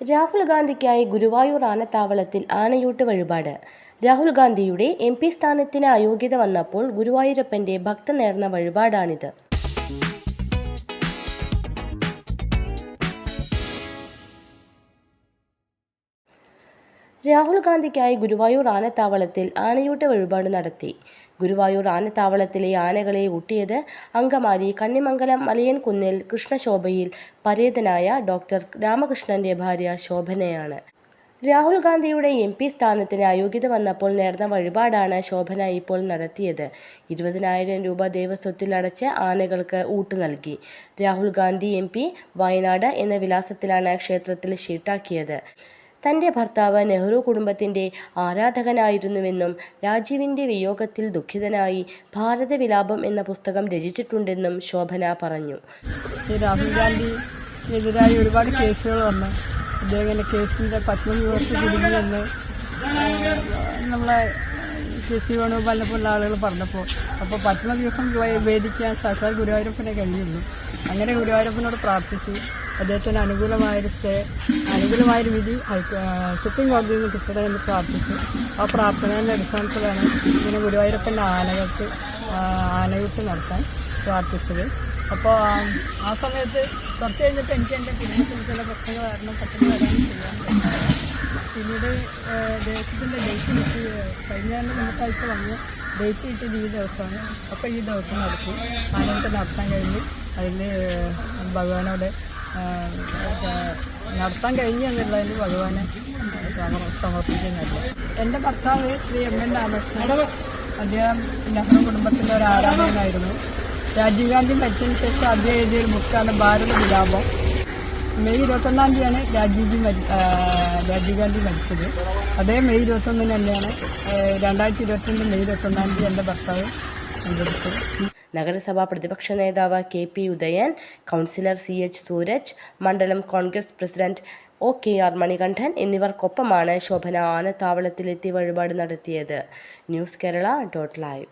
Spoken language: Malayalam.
രാഹുൽ ഗാന്ധിക്കായി ഗുരുവായൂർ ആനത്താവളത്തിൽ ആനയൂട്ട് വഴിപാട്. രാഹുൽ ഗാന്ധിയുടെ എം പി സ്ഥാനത്തിന് അയോഗ്യത വന്നപ്പോൾ ഗുരുവായൂരപ്പന്റെ ഭക്തം നേർന്ന വഴിപാടാണിത്. രാഹുൽ ഗാന്ധിക്കായി ഗുരുവായൂർ ആനത്താവളത്തിൽ ആനയൂട്ട വഴിപാട് നടത്തി. ഗുരുവായൂർ ആനത്താവളത്തിലെ ആനകളെ ഊട്ടിയത് അങ്കമാലി കണ്ണിമംഗലം മലയൻകുന്നിൽ കൃഷ്ണശോഭയിൽ പരേതനായ ഡോക്ടർ രാമകൃഷ്ണന്റെ ഭാര്യ ശോഭനയാണ്. രാഹുൽ ഗാന്ധിയുടെ എം പി സ്ഥാനത്തിന് അയോഗ്യത വന്നപ്പോൾ നേർന്ന വഴിപാടാണ് ശോഭന ഇപ്പോൾ നടത്തിയത്. ഇരുപതിനായിരം രൂപ ദേവസ്വത്തിൽ അടച്ച് ആനകൾക്ക് ഊട്ട് നൽകി. രാഹുൽ ഗാന്ധി എം വയനാട് എന്ന വിലാസത്തിലാണ് ക്ഷേത്രത്തിൽ ഷീട്ടാക്കിയത് തന്റെ ഭർത്താവ് നെഹ്റു കുടുംബത്തിന്റെ ആരാധകനായിരുന്നുവെന്നും രാജീവിന്റെ വിയോഗത്തിൽ ദുഃഖിതനായി ഭാരതവിലാപം എന്ന പുസ്തകം രചിച്ചിട്ടുണ്ടെന്നും ശോഭന പറഞ്ഞു. രാഹുൽ ഗാന്ധിക്കെതിരായി ഒരുപാട് കേസുകൾ വന്നു. അദ്ദേഹം കേസിന്റെ കുടുങ്ങിയെന്ന് നമ്മളെ കെ സി വേണുഗോപാലിനെ പോലുള്ള ആളുകൾ പറഞ്ഞപ്പോൾ. അപ്പോൾ പത്മവ്യൂഹം വേദിക്കാൻ സർക്കാർ ഗുരുവായൂരപ്പനെ കഴിയുള്ളൂ അങ്ങനെ ഗുരുവായൂരപ്പനോട് പ്രാർത്ഥിച്ചു. അദ്ദേഹത്തിന് അനുകൂലമായൊരു സ്റ്റേ അനുകൂലമായൊരു വിധി സുപ്രീം കോടതിയിൽ നിന്ന് കിട്ടണമെന്ന് പ്രാർത്ഥിച്ചു. ആ പ്രാർത്ഥനയുടെ അടിസ്ഥാനത്തിലാണ് ഇങ്ങനെ ഗുരുവായൂരപ്പന്റെ ആനകൾക്ക് ആനകൾക്ക് നടത്താൻ പ്രാർത്ഥിച്ചത്. അപ്പോൾ ആ സമയത്ത് കുറച്ച് കഴിഞ്ഞിട്ട് എനിക്ക് എന്റെ കുടുംബത്തിൽ ചില പ്രശ്നങ്ങൾ കാരണം പെട്ടെന്ന് വരാൻ ചെയ്യാൻ പിന്നീട് ദേശത്തിന്റെ ഡേറ്റ് കിട്ടി കഴിഞ്ഞ മുന്നത്താഴ്ച വന്ന് ഡേറ്റ് കിട്ടിയത് ഈ ദിവസമാണ്. അപ്പോൾ ഈ ദിവസം നടത്തി ആനകൾക്ക് നടത്താൻ കഴിഞ്ഞു അതിൽ ഭഗവാനോട് നടത്താൻ കഴിഞ്ഞു എന്നുള്ളതിന് ഭഗവാനെ സമർ- സമർപ്പിക്കുന്നുണ്ട് എന്റെ ഭർത്താവ് ശ്രീ എം എൻ രാമകൃഷ്ണൻ അദ്ദേഹം നെഹ്റു കുടുംബത്തിന്റെ ഒരു ആരാധകനായിരുന്നു. രാജീവ് ഗാന്ധി മരിച്ചതിന് ശേഷം അദ്ദേഹം എഴുതിയ ഒരു ബുക്കാണ് ഭാരത വിലാപം മെയ് ഇരുപത്തൊന്നാം തീയതിയാണ് രാജീവ്ജി മരി രാജീവ് ഗാന്ധി മരിച്ചത്. അതേ മെയ് ഇരുപത്തൊന്നിന് തന്നെയാണ് രണ്ടായിരത്തി ഇരുപത്തിരണ്ട് മെയ് ഇരുപത്തൊന്നാം തീയതി എന്റെ ഭർത്താവ് അന്തരിച്ചത് നഗരസഭാ പ്രതിപക്ഷ നേതാവ് K P Udayan councillor C H Sooraj മണ്ഡലം Congress president O K R Manikandan എന്നിവർക്കൊപ്പമാണ് Shobhana ആനത്താവളത്തിലെത്തി വഴിപാട് നടത്തിയത്. News Kerala dot live.